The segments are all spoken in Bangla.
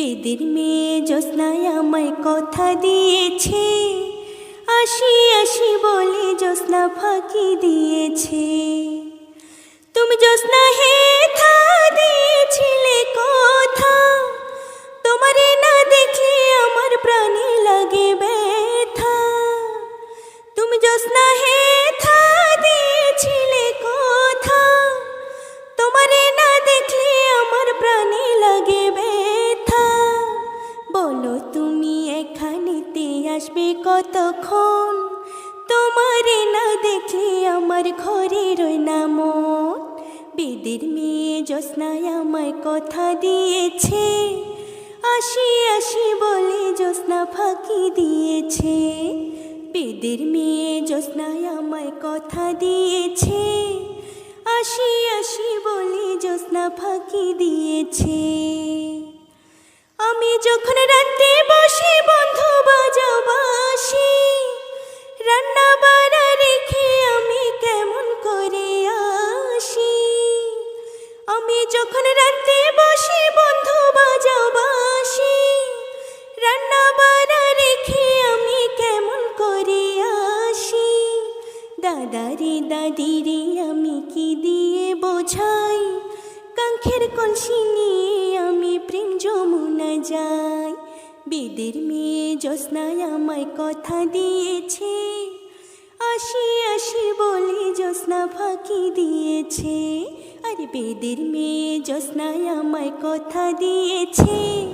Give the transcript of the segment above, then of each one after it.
বেদের মেয়ে জ্যোৎস্নায় আমায় কথা দিয়েছে। আসি আসি বলে জ্যোৎস্না ফাঁকি দিয়েছে। তুমি জ্যোৎস্না হে আসবে কতক্ষণ? তোমারে না দেখলে আমার ঘরে রই না মন বেদের মেয়ে জ্যোৎস্নায় আমায় কথা দিয়েছে। আসি আসি বলে জ্যোৎস্না ফাঁকি দিয়েছে। বেদের মেয়ে জ্যোৎস্নায় আমায় কথা দিয়েছে। আসি আসি বলে জ্যোৎস্না ফাঁকি দিয়েছে। আমি যখন রাতে দাদারে আমি কি দিয়ে বোঝাই? কাঙ্ক্ষের কলসি নিয়ে আমি প্রেম যমুনা যাই। বেদের মেয়ে জ্যোৎস্নায় আমায় কথা দিয়েছে। আসি আসি বলে জ্যোৎস্না ফাঁকি দিয়েছে। আরে বেদের মেয়ে জ্যোৎস্নায় আমায় কথা দিয়েছে।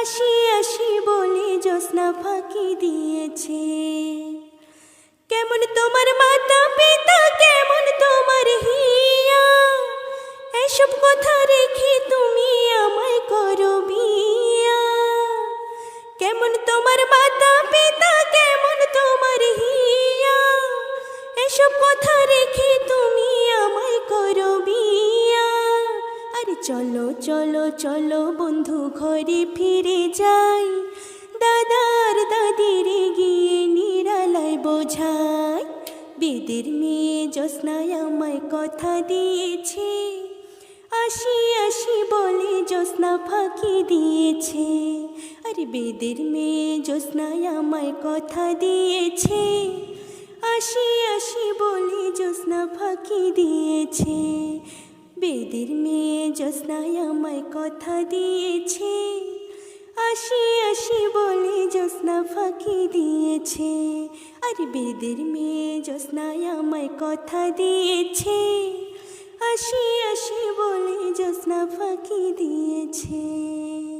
আসি আসি বলে জ্যোৎস্না ফাঁকি দিয়েছে। কেমন তোমার মাতা চলো চলো চলো বন্ধু ঘরে ফিরে যাই। দাদার দাদির গিয়ে নিরালায় বোঝাই, বেদের মেয়ে জ্যোৎস্নায় আমায় কথা দিয়েছে। আসি আসি বলে জ্যোৎস্না ফাঁকি দিয়েছে। আরে বেদের মেয়ে জ্যোৎস্নায় আমায় কথা দিয়েছে। আসি আসি বলে জ্যোৎস্না ফাঁকি দিয়েছে। বেদের মেয়ে জ্যোৎস্নায় আমায় কথা দিয়েছে। আসি আসি বলে জ্যোৎস্না ফাঁকি দিয়েছে। আর বেদের মেয়ে জ্যোৎস্নায় আমায় কথা দিয়েছে। আসি আসি বলে জ্যোৎস্না ফাঁকি দিয়েছে।